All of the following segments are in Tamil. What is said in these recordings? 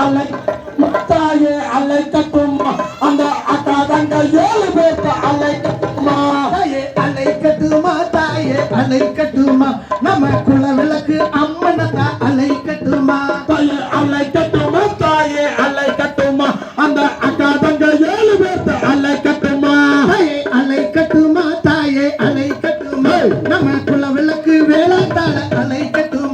அலை தாயே அழைக்கட்டுமா அந்த அக்கா தங்க ஏழு பேர்த்த அழைக்கட்டுமா தாயே அலைக்கட்டுமா தாயே அலைக்கட்டுமா நம்ம குல விளக்கு அம்மனத்தா அலைக்கட்டுமா தாயே அழைக்கட்டுமா தாயே அழைக்கட்டுமா அந்த அக்கா தங்க ஏழு பேர்த்த அழைக்கட்டுமா தாயே அலைக்கட்டுமா தாயே அலைக்கட்டுமா நம்ம குல விளக்கு வேளாத்தாள அலைக்கட்டுமா தாயே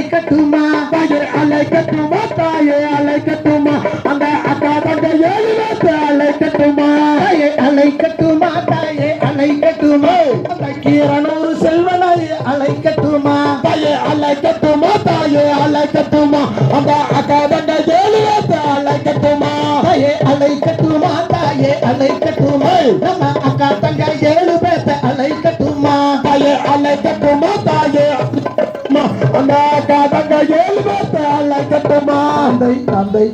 அலைக்கட்டுமா? தாயே அலைக்கட்டுமா? தாயே அலைக்கட்டுமா? அந்த அக்கா தங்க ஏழு பேர்த்த அலைக்கட்டுமா? தாயே அலைக்கட்டுமா? தாயே அலைக்கட்டுமா? அந்த கீரனூர் செல்வனை அலைக்கட்டுமா? தாயே அலைக்கட்டுமா? தாயே அலைக்கட்டுமா? அந்த அக்கா தங்க ஏழு பேர்த்த அலைக்கட்டுமா? தாயே அலைக்கட்டுமா? தாயே அலைக்கட்டுமா? நம்ம அக்கா தங்க ஏழு பேத்த அலைக்கட்டுமா? தாயே அலைக்கட்டுமா? அழைக்கட்டுமா அந்த அக்கா தங்க ஏழு பேர்த்த தந்தை தந்தை